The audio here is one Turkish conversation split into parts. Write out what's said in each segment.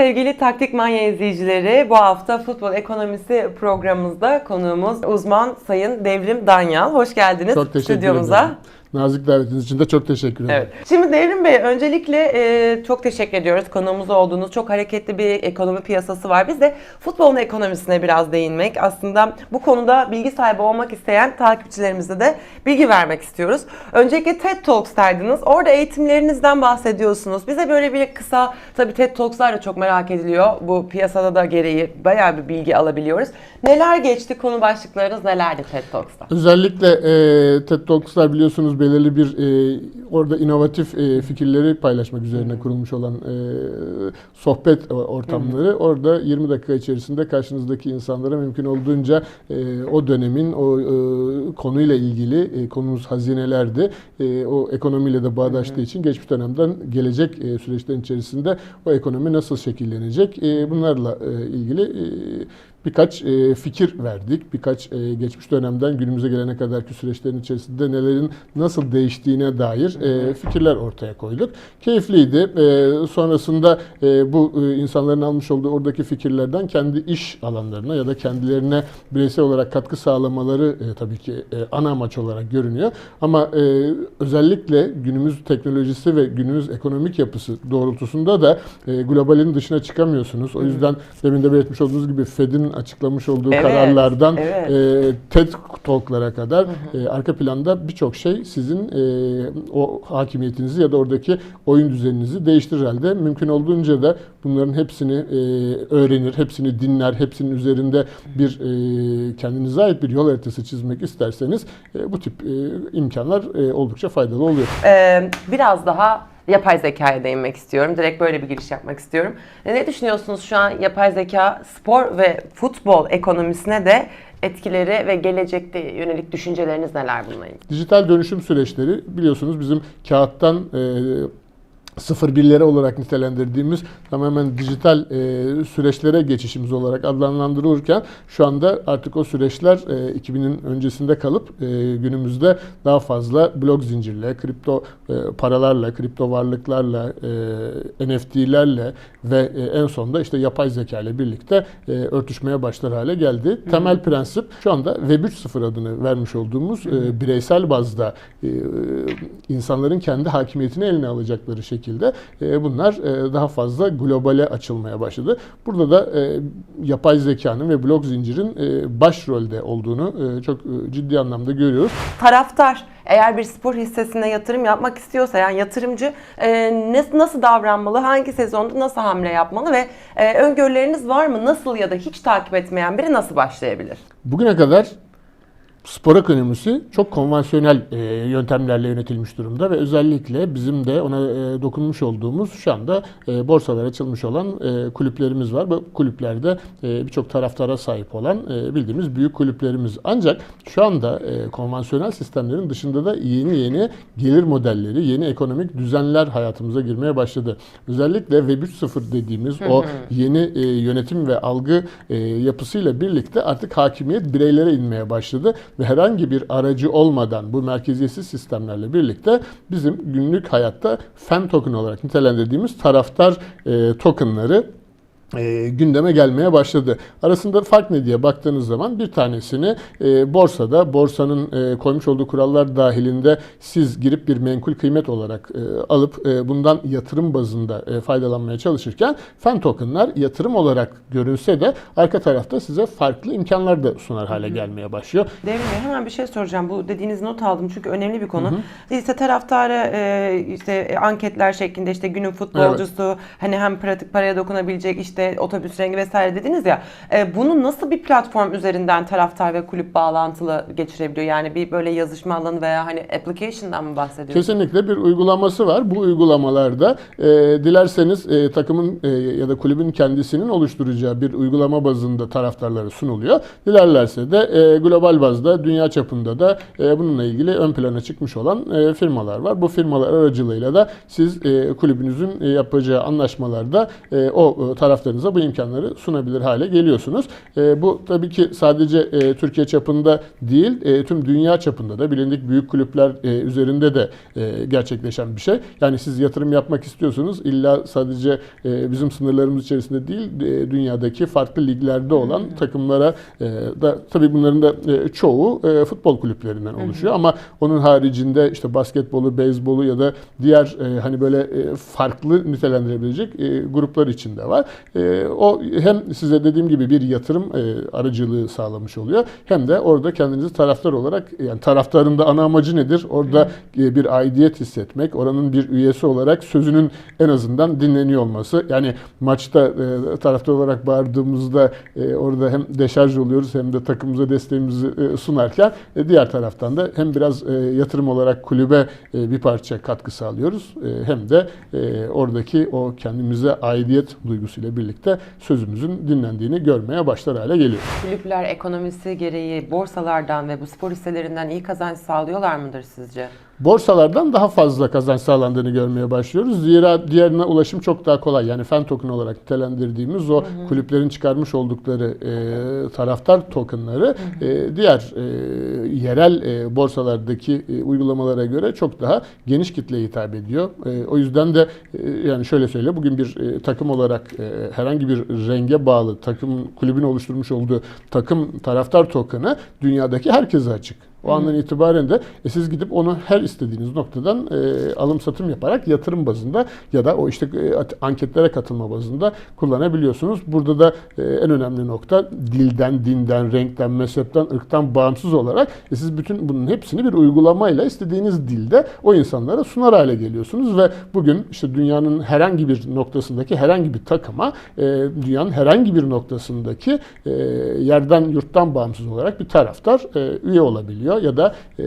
sevgili Taktik Manya izleyicileri. Bu hafta futbol ekonomisi programımızda konuğumuz uzman Sayın Devrim Danyal. Hoş geldiniz Çok teşekkür stüdyomuza. ederim. Nazik davetiniz için de çok teşekkür ederim. Evet. Şimdi Devrim Bey öncelikle e, çok teşekkür ediyoruz. Konuğumuz olduğunuz çok hareketli bir ekonomi piyasası var. Biz de futbolun ekonomisine biraz değinmek. Aslında bu konuda bilgi sahibi olmak isteyen takipçilerimize de bilgi vermek istiyoruz. Öncelikle TED Talks derdiniz. Orada eğitimlerinizden bahsediyorsunuz. Bize böyle bir kısa, tabii TED Talks'lar da çok merak ediliyor. Bu piyasada da gereği bayağı bir bilgi alabiliyoruz. Neler geçti konu başlıklarınız nelerdi TED Talks'ta? Özellikle e, TED Talks'lar biliyorsunuz belirli bir e, orada inovatif e, fikirleri paylaşmak üzerine kurulmuş olan e, sohbet ortamları. Orada 20 dakika içerisinde karşınızdaki insanlara mümkün olduğunca e, o dönemin o e, konuyla ilgili e, konumuz hazinelerdi. E, o ekonomiyle de bağdaştığı için geçmiş dönemden gelecek e, süreçlerin içerisinde o ekonomi nasıl şekillenecek e, bunlarla e, ilgili e, birkaç e, fikir verdik. Birkaç e, geçmiş dönemden günümüze gelene kadarki süreçlerin içerisinde nelerin nasıl değiştiğine dair e, fikirler ortaya koyduk. Keyifliydi. E, sonrasında e, bu e, insanların almış olduğu oradaki fikirlerden kendi iş alanlarına ya da kendilerine bireysel olarak katkı sağlamaları e, tabii ki e, ana amaç olarak görünüyor. Ama e, özellikle günümüz teknolojisi ve günümüz ekonomik yapısı doğrultusunda da e, globalin dışına çıkamıyorsunuz. O yüzden demin de belirtmiş olduğunuz gibi Fed'in açıklamış olduğu Evet, kararlardan evet. e, TED Talk'lara kadar e, arka planda birçok şey sizin e, o hakimiyetinizi ya da oradaki oyun düzeninizi değiştirir halde mümkün olduğunca da bunların hepsini e, öğrenir, hepsini dinler, hepsinin üzerinde bir e, kendinize ait bir yol haritası çizmek isterseniz e, bu tip e, imkanlar e, oldukça faydalı oluyor. Ee, biraz daha yapay zekaya değinmek istiyorum. Direkt böyle bir giriş yapmak istiyorum. Ne düşünüyorsunuz şu an yapay zeka spor ve futbol ekonomisine de etkileri ve gelecekte yönelik düşünceleriniz neler bununla ilgili? Dijital dönüşüm süreçleri biliyorsunuz bizim kağıttan e, sıfır birlere olarak nitelendirdiğimiz tamamen dijital e, süreçlere geçişimiz olarak adlandırılırken şu anda artık o süreçler e, 2000'in öncesinde kalıp e, günümüzde daha fazla blok zincirle, kripto e, paralarla, kripto varlıklarla, e, NFT'lerle ve e, en sonunda işte yapay zeka ile birlikte e, örtüşmeye başlar hale geldi. Temel prensip şu anda Web 3.0 adını vermiş olduğumuz e, bireysel bazda e, insanların kendi hakimiyetini eline alacakları şekilde e, bunlar e, daha fazla globale açılmaya başladı. Burada da e, yapay zekanın ve blok zincirin e, başrolde olduğunu e, çok e, ciddi anlamda görüyoruz. Taraftar eğer bir spor hissesine yatırım yapmak istiyorsa yani yatırımcı e, nasıl davranmalı, hangi sezonda nasıl hamle yapmalı ve e, öngörüleriniz var mı? Nasıl ya da hiç takip etmeyen biri nasıl başlayabilir? Bugüne kadar spor ekonomisi çok konvansiyonel e, yöntemlerle yönetilmiş durumda ve özellikle bizim de ona e, dokunmuş olduğumuz şu anda e, borsalara açılmış olan e, kulüplerimiz var. Bu kulüplerde e, birçok taraftara sahip olan e, bildiğimiz büyük kulüplerimiz. Ancak şu anda e, konvansiyonel sistemlerin dışında da yeni yeni gelir modelleri, yeni ekonomik düzenler hayatımıza girmeye başladı. Özellikle Web 3.0 dediğimiz o yeni e, yönetim ve algı e, yapısıyla birlikte artık hakimiyet bireylere inmeye başladı ve herhangi bir aracı olmadan bu merkeziyetsiz sistemlerle birlikte bizim günlük hayatta fan token olarak nitelendirdiğimiz taraftar e, tokenları e, gündeme gelmeye başladı. Arasında fark ne diye baktığınız zaman bir tanesini e, borsada, borsanın e, koymuş olduğu kurallar dahilinde siz girip bir menkul kıymet olarak e, alıp e, bundan yatırım bazında e, faydalanmaya çalışırken fan tokenlar yatırım olarak görünse de arka tarafta size farklı imkanlar da sunar hale gelmeye başlıyor. Devrim Bey hemen bir şey soracağım. Bu dediğiniz not aldım çünkü önemli bir konu. İşte taraftara e, işte e, anketler şeklinde işte günün futbolcusu hani hem pratik paraya dokunabilecek işte otobüs rengi vesaire dediniz ya. E, bunu nasıl bir platform üzerinden taraftar ve kulüp bağlantılı geçirebiliyor? Yani bir böyle yazışma alanı veya hani application'dan mı bahsediyorsunuz? Kesinlikle bir uygulaması var. Bu uygulamalarda e, dilerseniz e, takımın e, ya da kulübün kendisinin oluşturacağı bir uygulama bazında taraftarlara sunuluyor. Dilerlerse de e, global bazda, dünya çapında da e, bununla ilgili ön plana çıkmış olan e, firmalar var. Bu firmalar aracılığıyla da siz e, kulübünüzün e, yapacağı anlaşmalarda e, o e, taraftarınıza bu imkanları sunabilir hale geliyorsunuz. E, bu tabii ki sadece e, Türkiye çapında değil, e, tüm dünya çapında da bilindik büyük kulüpler e, üzerinde de e, gerçekleşen bir şey. Yani siz yatırım yapmak istiyorsunuz illa sadece e, bizim sınırlarımız içerisinde değil, e, dünyadaki farklı liglerde olan takımlara e, da tabii bunların da e, çoğu e, futbol kulüplerinden oluşuyor ama onun haricinde işte basketbolu, beyzbolu ya da diğer e, hani böyle e, farklı nitelendirebilecek e, gruplar içinde var. E, o hem size dediğim gibi bir yatırım e, aracılığı sağlamış oluyor hem de orada kendinizi taraftar olarak yani taraftarın da ana amacı nedir? Orada e, bir aidiyet hissetmek, oranın bir üyesi olarak sözünün en azından dinleniyor olması. Yani maçta e, taraftar olarak bağırdığımızda e, orada hem deşarj oluyoruz hem de takımımıza desteğimizi sunarken diğer taraftan da hem biraz yatırım olarak kulübe bir parça katkı sağlıyoruz hem de oradaki o kendimize aidiyet duygusuyla birlikte sözümüzün dinlendiğini görmeye başlar hale geliyor. Kulüpler ekonomisi gereği borsalardan ve bu spor hisselerinden iyi kazanç sağlıyorlar mıdır sizce? Borsalardan daha fazla kazanç sağlandığını görmeye başlıyoruz. Zira diğerine ulaşım çok daha kolay. Yani fen token olarak nitelendirdiğimiz o kulüplerin çıkarmış oldukları e, taraftar tokenları e, diğer e, yerel e, borsalardaki e, uygulamalara göre çok daha geniş kitleye hitap ediyor. E, o yüzden de e, yani şöyle söyle bugün bir e, takım olarak e, herhangi bir renge bağlı takım kulübün oluşturmuş olduğu takım taraftar token'ı dünyadaki herkese açık. O andan itibaren de e, siz gidip onu her istediğiniz noktadan e, alım satım yaparak yatırım bazında ya da o işte e, anketlere katılma bazında kullanabiliyorsunuz. Burada da e, en önemli nokta dilden, dinden, renkten, mezhepten, ırktan bağımsız olarak e, siz bütün bunun hepsini bir uygulamayla istediğiniz dilde o insanlara sunar hale geliyorsunuz ve bugün işte dünyanın herhangi bir noktasındaki herhangi bir takıma e, dünyanın herhangi bir noktasındaki e, yerden yurttan bağımsız olarak bir taraftar e, üye olabiliyor ya da e,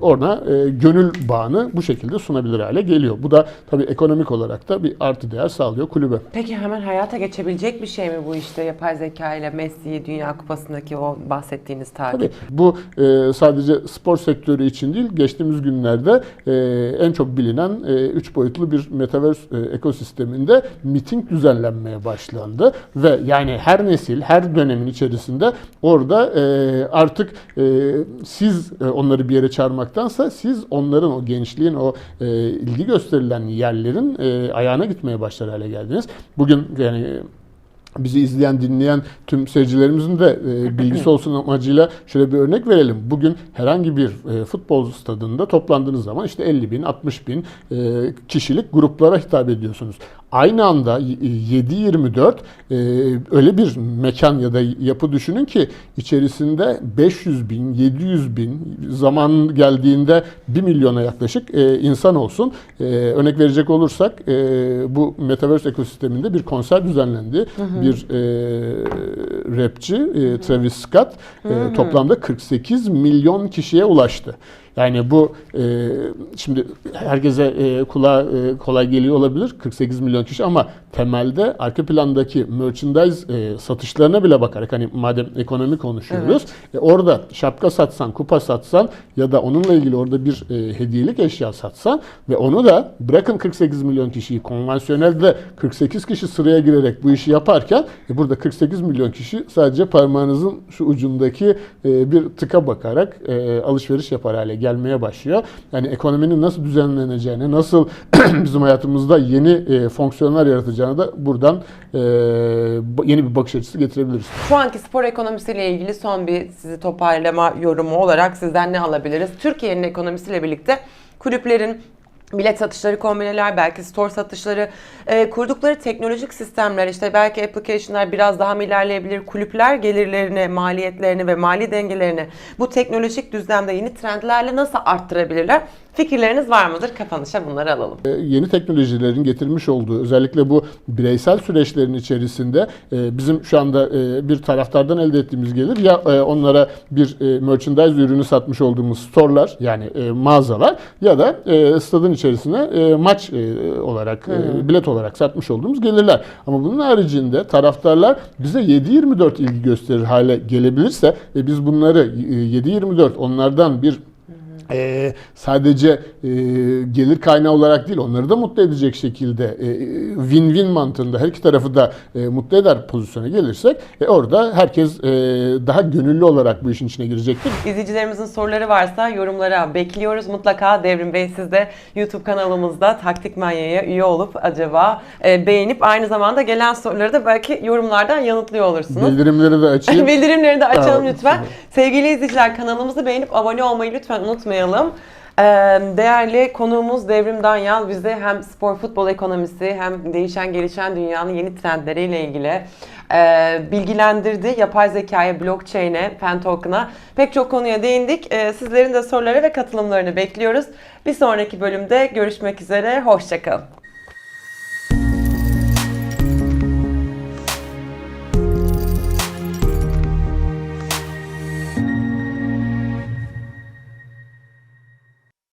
ona e, gönül bağını bu şekilde sunabilir hale geliyor. Bu da tabii ekonomik olarak da bir artı değer sağlıyor kulübe. Peki hemen hayata geçebilecek bir şey mi bu işte yapay zeka ile Messi'yi Dünya Kupası'ndaki o bahsettiğiniz takip? Tabii bu e, sadece spor sektörü için değil, geçtiğimiz günlerde e, en çok bilinen 3 boyutlu bir metaverse e, ekosisteminde miting düzenlenmeye başlandı ve yani her nesil, her dönemin içerisinde orada e, artık e, siz e, onları bir yere çağırmaktansa siz onların o gençliğin o e, ilgi gösterilen yerlerin e, ayağına gitmeye başlar hale geldiniz. Bugün yani bizi izleyen, dinleyen tüm seyircilerimizin de bilgisi olsun amacıyla şöyle bir örnek verelim. Bugün herhangi bir futbol stadında toplandığınız zaman işte 50 bin, 60 bin kişilik gruplara hitap ediyorsunuz. Aynı anda y- 7-24 e, öyle bir mekan ya da yapı düşünün ki içerisinde 500 bin, 700 bin zaman geldiğinde 1 milyona yaklaşık e, insan olsun. E, örnek verecek olursak e, bu Metaverse ekosisteminde bir konser düzenlendi. Bir e, rapçi e, Travis Scott e, toplamda 48 milyon kişiye ulaştı. Yani bu e, şimdi herkese e, kulağa e, kolay geliyor olabilir 48 milyon kişi ama temelde arka plandaki merchandise e, satışlarına bile bakarak hani madem ekonomi konuşuyoruz e, orada şapka satsan, kupa satsan ya da onunla ilgili orada bir e, hediyelik eşya satsan ve onu da bırakın 48 milyon kişiyi konvansiyonelde 48 kişi sıraya girerek bu işi yaparken e, burada 48 milyon kişi sadece parmağınızın şu ucundaki e, bir tıka bakarak e, alışveriş yapar hale gelmeye başlıyor. Yani ekonominin nasıl düzenleneceğini, nasıl bizim hayatımızda yeni e, fonksiyonlar yaratacağını da buradan e, yeni bir bakış açısı getirebiliriz. Şu anki spor ekonomisiyle ilgili son bir sizi toparlama yorumu olarak sizden ne alabiliriz? Türkiye'nin ekonomisiyle birlikte kulüplerin bilet satışları, kombineler, belki store satışları, e, kurdukları teknolojik sistemler, işte belki application'lar biraz daha mı ilerleyebilir? Kulüpler gelirlerini, maliyetlerini ve mali dengelerini bu teknolojik düzlemde yeni trendlerle nasıl arttırabilirler? Fikirleriniz var mıdır? Kapanışa bunları alalım. E, yeni teknolojilerin getirmiş olduğu özellikle bu bireysel süreçlerin içerisinde e, bizim şu anda e, bir taraftardan elde ettiğimiz gelir ya e, onlara bir e, merchandise ürünü satmış olduğumuz storelar yani e, mağazalar ya da e, stadın içerisine e, maç e, olarak e, bilet olarak satmış olduğumuz gelirler. Ama bunun haricinde taraftarlar bize 7-24 ilgi gösterir hale gelebilirse ve biz bunları e, 7-24 onlardan bir e, sadece e, gelir kaynağı olarak değil onları da mutlu edecek şekilde e, win-win mantığında her iki tarafı da e, mutlu eder pozisyona gelirsek e, orada herkes e, daha gönüllü olarak bu işin içine girecektir. İzleyicilerimizin soruları varsa yorumlara bekliyoruz. Mutlaka Devrim Bey siz de YouTube kanalımızda Taktik Manya'ya üye olup acaba e, beğenip aynı zamanda gelen soruları da belki yorumlardan yanıtlıyor olursunuz. Bildirimleri de açayım. Bildirimleri de açalım lütfen. Sevgili izleyiciler kanalımızı beğenip abone olmayı lütfen unutmayalım. Ee, Değerli konuğumuz Devrim Danyal bize hem spor futbol ekonomisi hem değişen gelişen dünyanın yeni trendleriyle ilgili bilgilendirdi. Yapay zekaya, blockchain'e, pen token'a pek çok konuya değindik. Sizlerin de soruları ve katılımlarını bekliyoruz. Bir sonraki bölümde görüşmek üzere. Hoşçakalın.